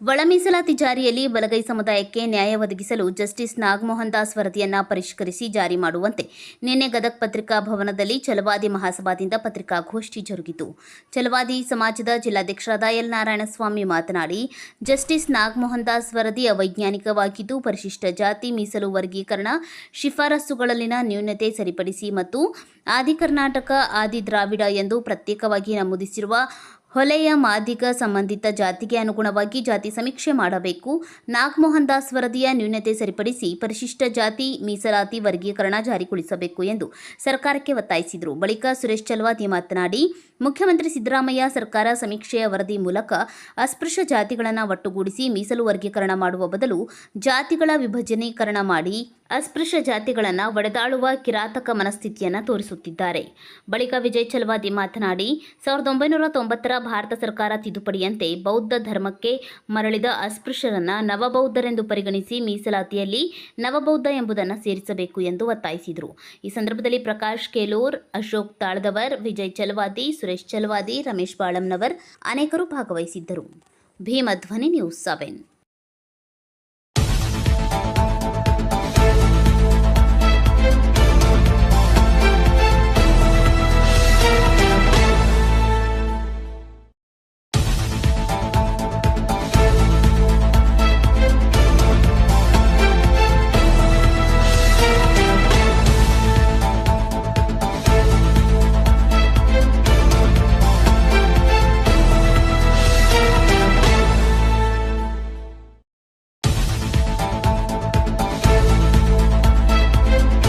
ಒಳ ಮೀಸಲಾತಿ ಜಾರಿಯಲ್ಲಿ ಬಲಗೈ ಸಮುದಾಯಕ್ಕೆ ನ್ಯಾಯ ಒದಗಿಸಲು ಜಸ್ಟಿಸ್ ನಾಗಮೋಹನ್ ದಾಸ್ ವರದಿಯನ್ನ ಪರಿಷ್ಕರಿಸಿ ಜಾರಿ ಮಾಡುವಂತೆ ನಿನ್ನೆ ಗದಗ್ ಪತ್ರಿಕಾ ಭವನದಲ್ಲಿ ಛಲವಾದಿ ಮಹಾಸಭಾದಿಂದ ಪತ್ರಿಕಾಗೋಷ್ಠಿ ಜರುಗಿತು. ಛಲವಾದಿ ಸಮಾಜದ ಜಿಲ್ಲಾಧ್ಯಕ್ಷರಾದ ಎಲ್ ನಾರಾಯಣಸ್ವಾಮಿ ಮಾತನಾಡಿ, ಜಸ್ಟಿಸ್ ನಾಗಮೋಹನ್ ದಾಸ್ ವರದಿ ಅವೈಜ್ಞಾನಿಕವಾಗಿದ್ದು ಪರಿಶಿಷ್ಟ ಜಾತಿ ಮೀಸಲು ವರ್ಗೀಕರಣ ಶಿಫಾರಸುಗಳಲ್ಲಿನ ನ್ಯೂನತೆ ಸರಿಪಡಿಸಿ ಮತ್ತು ಆದಿ ಕರ್ನಾಟಕ, ಆದಿ ದ್ರಾವಿಡ ಎಂದು ಪ್ರತ್ಯೇಕವಾಗಿ ನಮೂದಿಸಿರುವ ಹೊಲೆಯ ಮಾದಿಗ ಸಂಬಂಧಿತ ಜಾತಿಗೆ ಅನುಗುಣವಾಗಿ ಜಾತಿ ಸಮೀಕ್ಷೆ ಮಾಡಬೇಕು. ನಾಗಮೋಹನ್ ದಾಸ್ ವರದಿಯ ನ್ಯೂನತೆ ಸರಿಪಡಿಸಿ ಪರಿಶಿಷ್ಟ ಜಾತಿ ಮೀಸಲಾತಿ ವರ್ಗೀಕರಣ ಜಾರಿಗೊಳಿಸಬೇಕು ಎಂದು ಸರ್ಕಾರಕ್ಕೆ ಒತ್ತಾಯಿಸಿದರು. ಬಳಿಕ ಸುರೇಶ್ ಚಲವಾದಿ ಮಾತನಾಡಿ, ಮುಖ್ಯಮಂತ್ರಿ ಸಿದ್ದರಾಮಯ್ಯ ಸರ್ಕಾರ ಸಮೀಕ್ಷೆಯ ವರದಿ ಮೂಲಕ ಅಸ್ಪೃಶ್ಯ ಜಾತಿಗಳನ್ನು ಒಟ್ಟುಗೂಡಿಸಿ ಮೀಸಲು ವರ್ಗೀಕರಣ ಮಾಡುವ ಬದಲು ಜಾತಿಗಳ ವಿಭಜನೀಕರಣ ಮಾಡಿ ಅಸ್ಪೃಶ್ಯ ಜಾತಿಗಳನ್ನು ಒಡೆದಾಳುವ ಕಿರಾತಕ ಮನಸ್ಥಿತಿಯನ್ನು ತೋರಿಸುತ್ತಿದ್ದಾರೆ. ಬಳಿಕ ವಿಜಯ್ ಚಲವಾದಿ ಮಾತನಾಡಿ, ಸಾವಿರದ ಒಂಬೈನೂರ ತೊಂಬತ್ತರ ಭಾರತ ಸರ್ಕಾರ ತಿದ್ದುಪಡಿಯಂತೆ ಬೌದ್ಧ ಧರ್ಮಕ್ಕೆ ಮರಳಿದ ಅಸ್ಪೃಶ್ಯರನ್ನು ನವಬೌದ್ಧರೆಂದು ಪರಿಗಣಿಸಿ ಮೀಸಲಾತಿಯಲ್ಲಿ ನವಬೌದ್ಧ ಎಂಬುದನ್ನು ಸೇರಿಸಬೇಕು ಎಂದು ಒತ್ತಾಯಿಸಿದರು. ಈ ಸಂದರ್ಭದಲ್ಲಿ ಪ್ರಕಾಶ್ ಕೇಲೂರ್ ಅಶೋಕ್ ತಾಳ್ದವರ್, ವಿಜಯ್ ಚಲವಾದಿ, ಸುರೇಶ್ ಚಲವಾದಿ, ರಮೇಶ್ ಬಾಳಂನವರ್ ಅನೇಕರು ಭಾಗವಹಿಸಿದ್ದರು. Bhimadhwani news seven.